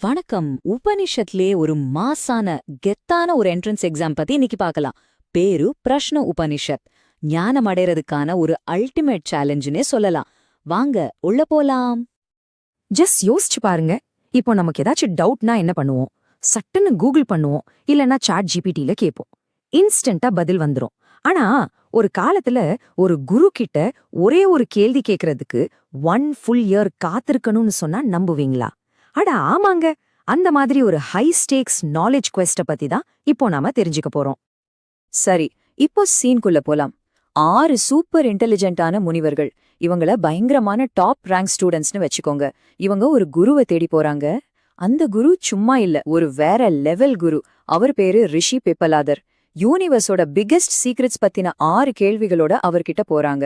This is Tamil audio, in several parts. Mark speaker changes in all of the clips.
Speaker 1: வணக்கம். உபனிஷத்லே ஒரு மாசான கெத்தான ஒரு என்ட்ரன்ஸ் எக்ஸாம் பத்தி இன்னைக்கு பார்க்கலாம். பேரு பிரஷ்ன உபனிஷத். ஞானம் அடைறதுக்கான ஒரு அல்டிமேட் சேலஞ்சுனே சொல்லலாம். வாங்க உள்ள போலாம்.
Speaker 2: ஜஸ்ட் யோசிச்சு பாருங்க. இப்போ நமக்கு ஏதாச்சும் டவுட்னா என்ன பண்ணுவோம்? சட்டுன்னு கூகுள் பண்ணுவோம். இல்லனா சாட் ஜிபிடில கேட்போம் இன்ஸ்டண்டா பதில் வந்துரும். ஆனா ஒரு காலத்துல ஒரு குரு கிட்ட ஒரே ஒரு கேள்வி கேக்குறதுக்கு ஒன் ஃபுல் இயர் காத்திருக்கணும்னு சொன்னா நம்புவீங்களா? அட ஆமாங்க. அந்த மாதிரி ஒரு ஹை ஸ்டேக்ஸ் நாலேஜ் குவெஸ்ட பத்தி தான் இப்போ நாம தெரிஞ்சுக்க போறோம்.
Speaker 1: சரி இப்போ சீன்குள்ள போலாம். ஆறு சூப்பர் இன்டெலிஜென்ட்டான முனிவர்கள். இவங்கள பயங்கரமான டாப் ரேங்க் ஸ்டூடெண்ட்ஸ்னு வச்சுக்கோங்க. இவங்க ஒரு குருவை தேடி போறாங்க. அந்த குரு சும்மா இல்ல ஒரு வேற லெவல் குரு. அவர் பேரு ரிஷி பெப்பலாதர். யூனிவர்ஸோட பிக்கெஸ்ட் சீக்ரெட்ஸ் பத்தின ஆறு கேள்விகளோட அவர்கிட்ட போறாங்க.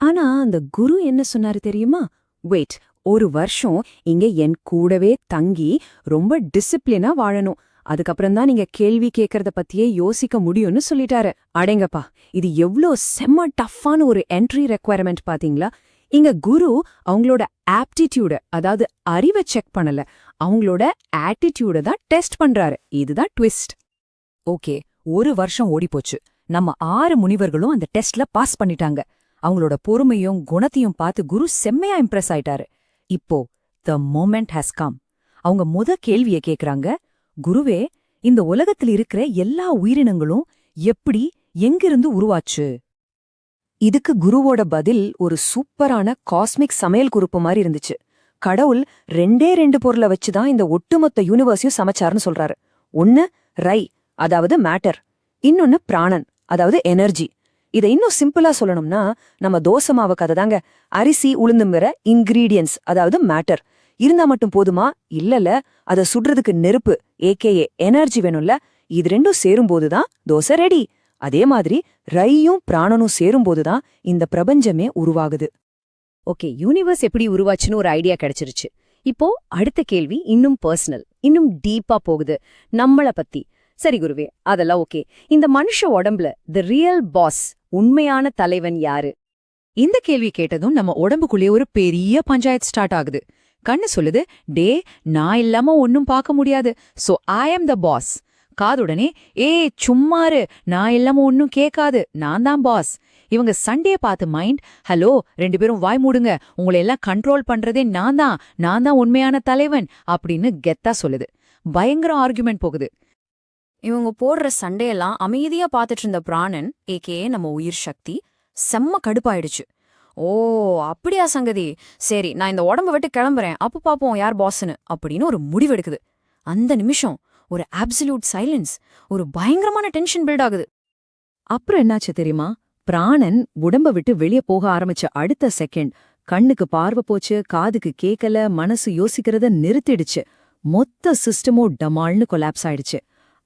Speaker 2: ஆனா அந்த குரு என்ன சொன்னாரு தெரியுமா? வெயிட் ஒரு வருஷம் இங்க என் கூடவே தங்கி ரொம்ப டிசிப்ளினா வாழணும். அதுக்கப்புறம் தான் நீங்க கேள்வி கேட்கறத பத்தியே யோசிக்க முடியும்னு சொல்லிட்டாரு. அடேங்கப்பா இது எவ்ளோ செம்ம டஃப்பான ஒரு என்ட்ரி ரெக்குவயர்மெண்ட் பாத்தீங்களா? இங்க குரு அவங்களோட ஆப்டிடியூட அதாவது அறிவை செக் பண்ணல அவங்களோட ஆட்டிடியூட தான் டெஸ்ட் பண்றாரு. இதுதான் ட்விஸ்ட் ஓகே ஒரு வருஷம் ஓடிப்போச்சு. நம்ம ஆறு முனிவர்களும் அந்த டெஸ்ட்ல பாஸ் பண்ணிட்டாங்க. அவங்களோட பொறுமையும் குணத்தையும் பார்த்து குரு செம்மையா இம்ப்ரெஸ் ஆயிட்டாரு. இப்போ த மோமெண்ட் ஹேஸ் கம் அவங்க முத கேள்விய கேக்குறாங்க குருவே இந்த உலகத்துல இருக்கிற எல்லா உயிரினங்களும் எப்படி எங்கிருந்து உருவாச்சு? இதுக்கு குருவோட பதில் ஒரு சூப்பரான காஸ்மிக் சமையல் குறிப்பு மாதிரி இருந்துச்சு. கடவுள் ரெண்டே ரெண்டு பொருளை வச்சுதான் இந்த ஒட்டுமொத்த யூனிவர்ஸையும் சமைச்சாருன்னு சொல்றாரு. ஒன்னு ரை அதாவது மேட்டர் இன்னொன்னு பிராணன் அதாவது எனர்ஜி இதை இன்னும் சிம்பிளா சொல்லணும்னா நம்ம தோசை மாவு கதை தாங்க. அரிசி உளுந்துங்கிற இன்கிரீடியன்ஸ் அதாவது மேட்டர் இருந்தா மட்டும் போதுமா? இல்லல அத சுடுறதுக்கு நெருப்பு ஏகேஏ எனர்ஜி வேணும்ல. இது ரெண்டும் சேரும்போதுதான் தோசை ரெடி அதே மாதிரி ரையும் பிராணனும் சேரும்போதுதான் இந்த பிரபஞ்சமே உருவாகுது.
Speaker 1: ஓகே யூனிவர்ஸ் எப்படி உருவாச்சுன்னு ஒரு ஐடியா கிடைச்சிருச்சு. இப்போ அடுத்த கேள்வி இன்னும் பர்சனல் இன்னும் டீப்பா போகுது. நம்மள பத்தி. சரி குருவே அதெல்லாம் ஓகே இந்த மனுஷ உடம்புல தி ரியல் பாஸ் உண்மையான தலைவன் யாரு?
Speaker 2: இந்த கேள்வி கேட்டதும் நம்ம உடம்புக்குள்ளே ஒரு பெரிய பஞ்சாயத்து ஸ்டார்ட் ஆகுது. கண்ணு சொல்லுது டே நான் இல்லாம ஒன்னும் பார்க்க முடியாது. சோ ஐ ஆம் த பாஸ் காதுடனே ஏ சும்மாரு நான் இல்லாம ஒன்னும் கேட்காது. நான் தான் பாஸ் இவங்க சண்டே பார்த்து மைண்ட் ஹலோ ரெண்டு பேரும் வாய் மூடுங்க. உங்களை எல்லாம் கண்ட்ரோல் பண்றதே நான் தான். நான் தான் உண்மையான தலைவன். அப்படின்னு கெத்தா சொல்லுது. பயங்கர ஆர்குமெண்ட் போகுது.
Speaker 3: இவங்க போடுற சண்டையெல்லாம் அமைதியா பார்த்துட்டு இருந்த பிராணன் ஏகே நம்ம உயிர் சக்தி செம்ம கடுப்பாயிடுச்சு. ஓ அப்படியா சங்கதி? சரி நான் இந்த உடம்ப விட்டு கிளம்புறேன். அப்ப பாப்போம் யார் பாஸ்னு அப்படின்னு ஒரு முடிவெடுக்குது. அந்த நிமிஷம் ஒரு ஆப்சல்யூட் சைலன்ஸ் ஒரு பயங்கரமான டென்ஷன் பில்ட் ஆகுது.
Speaker 2: அப்புறம் என்னாச்சு தெரியுமா? பிராணன் உடம்ப விட்டு வெளிய போக ஆரம்பிச்ச அடுத்த செகண்ட் கண்ணுக்கு பார்வை போச்சு காதுக்கு கேக்கல மனசு யோசிக்கிறத நிறுத்திடுச்சு. மொத்த சிஸ்டமோ டமால்னு கொலாப்ஸ் ஆயிடுச்சு.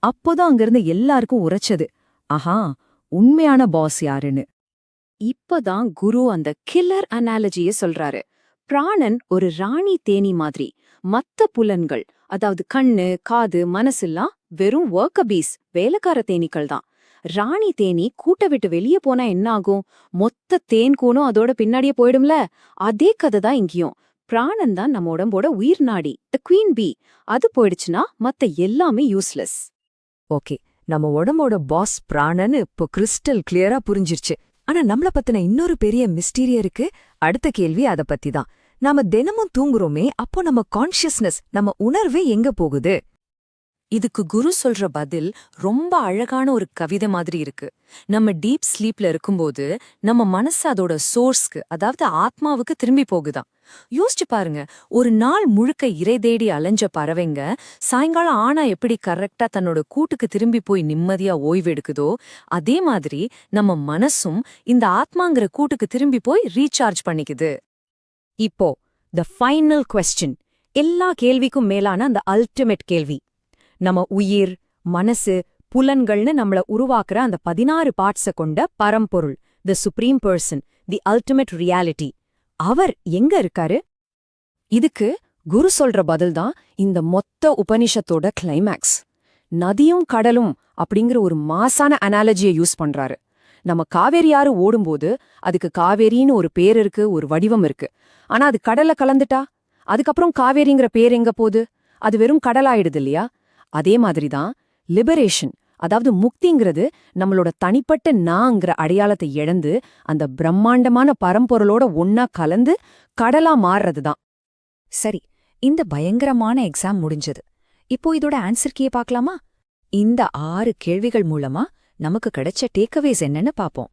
Speaker 2: அப்போதான் அங்கிருந்த எல்லாருக்கும் உரைச்சது. ஆஹா உண்மையான பாஸ் யாருன்னு?
Speaker 3: இப்பதான் குரு அந்த கில்லர் அனாலஜிய சொல்றாரு. பிராணன் ஒரு ராணி தேனி மாதிரி. மத்த புலன்கள் அதாவது கண்ணு காது மனசுலாம் வெறும் ஒர்க்கபீஸ் வேலைக்கார தேனீக்கள் தான் ராணி தேனி கூட்ட விட்டு வெளியே போனா என்ன ஆகும் மொத்த தேன் கூணும் அதோட பின்னாடியே போயிடும்ல? அதே கதை தான் இங்கேயும். பிராணன் தான் நம்ம உடம்போட உயிர் நாடி த குவீன் பி அது போயிடுச்சுன்னா மத்த எல்லாமே யூஸ்லெஸ்
Speaker 2: ஓகே நம்ம உடம்போட பாஸ் பிராணன்னு இப்போ கிறிஸ்டல் கிளியரா புரிஞ்சிருச்சு. ஆனா நம்மள பத்தின இன்னொரு பெரிய மிஸ்டீரியா இருக்கு. அடுத்த கேள்வி அத பத்தி தான் நாம தினமும் தூங்குறோமே அப்போ நம்ம கான்ஷியஸ்னஸ் நம்ம உணர்வே எங்க போகுது? இதுக்கு குரு சொல்ற பதில் ரொம்ப அழகான ஒரு கவிதை மாதிரி இருக்கு. நம்ம டீப் ஸ்லீப்ல இருக்கும்போது நம்ம மனசு அதோட சோர்ஸ்க்கு அதாவது ஆத்மாவுக்கு திரும்பி போகுதாம் யோசிச்சு பாருங்க ஒரு நாள் முழுக்க இறை தேடி அலைஞ்ச பறவைங்க சாயங்காலம் ஆனா எப்படி கரெக்டா தன்னோட கூட்டுக்கு திரும்பி போய் நிம்மதியா ஓய்வெடுக்குதோ அதே மாதிரி நம்ம மனசும் இந்த ஆத்மாங்கிற கூட்டுக்கு திரும்பி போய் ரீசார்ஜ் பண்ணிக்குது. இப்போ த ஃபைனல் கொஸ்டின் எல்லா கேள்விக்கும் மேலான அந்த அல்டிமேட் கேள்வி. நம்ம உயிர் மனசு புலன்கள்னு நம்மள உருவாக்குற அந்த பதினாறு பார்ட்ஸ கொண்ட பரம்பொருள் the supreme person the ultimate reality அவர் எங்க இருக்காரு? இதுக்கு குரு சொல்ற பதில்தான் இந்த மொத்த உபனிஷத்தோட கிளைமேக்ஸ் நதியும் கடலும் அப்படிங்கிற ஒரு மாசான அனாலஜியை யூஸ் பண்றாரு. நம்ம காவேரி ஆறு ஓடும்போது அதுக்கு காவேரின்னு ஒரு பேர் இருக்கு ஒரு வடிவம் இருக்கு. ஆனா அது கடல்ல கலந்துட்டா? அதுக்கப்புறம் காவேரிங்கிற பேர் எங்க போகுது? அது வெறும் கடலாயிடுது இல்லையா? அதே மாதிரி தான் லிபரேஷன் அதாவது முக்திங்கிறது நம்மளோட தனிப்பட்ட நாங்கிற அடையாளத்தை இழந்து அந்த பிரம்மாண்டமான பரம்பொருளோட ஒன்னா கலந்து கடலா மாறுறது தான்
Speaker 1: சரி இந்த பயங்கரமான எக்ஸாம் முடிஞ்சது. இப்போ இதோட ஆன்சர் கீயை பார்க்கலாமா? இந்த ஆறு கேள்விகள் மூலமா நமக்கு கிடைச்ச டேக்அவேஸ் என்னன்னு பாப்போம்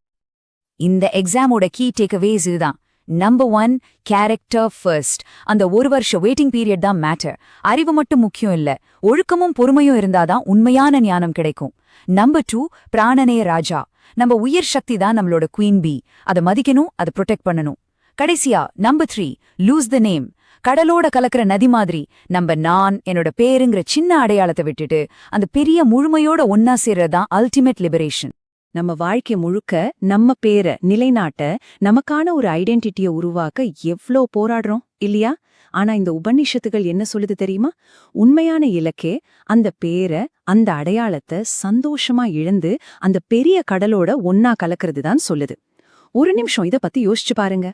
Speaker 1: இந்த எக்ஸாமோட கீ டேக்அவேஸ் இதுதான். நம்பர் ஒன் கேரக்டர் ஃபர்ஸ்ட் அந்த ஒரு வருஷ வெயிட்டிங் பீரியட் தான் மேட்டர் அறிவு மட்டும் முக்கியம் இல்ல. ஒழுக்கமும் பொறுமையும் இருந்தாதான் உண்மையான ஞானம் கிடைக்கும். நம்பர் டூ பிராணனே ராஜா. நம்ம உயிர் சக்தி தான் நம்மளோட குவீன் பி அதை மதிக்கணும் அதை ப்ரொடெக்ட் பண்ணணும். கடைசியா number three lose the name கடலோட கலக்கிற நதி மாதிரி நம்ம நான் என்னோட பேருங்கிற சின்ன அடையாளத்தை விட்டுட்டு அந்த பெரிய முழுமையோட ஒன்னா சேர்றதுதான் அல்டிமேட் லிபரேஷன்
Speaker 2: நம்ம வாழ்க்கை முழுக்க நம்ம பேரை நிலைநாட்ட நமக்கான ஒரு ஐடென்டிட்டியை உருவாக்க எவ்ளோ போராடுறோம் இல்லையா? ஆனா இந்த உபநிஷத்துகள் என்ன சொல்லுது தெரியுமா? உண்மையான இலக்கே அந்த பேரை அந்த அடையாளத்தை சந்தோஷமா இழந்து அந்த பெரிய கடலோட ஒன்னா கலக்கிறது தான் சொல்லுது. ஒரு நிமிஷம் இத பத்தி யோசிச்சு பாருங்க.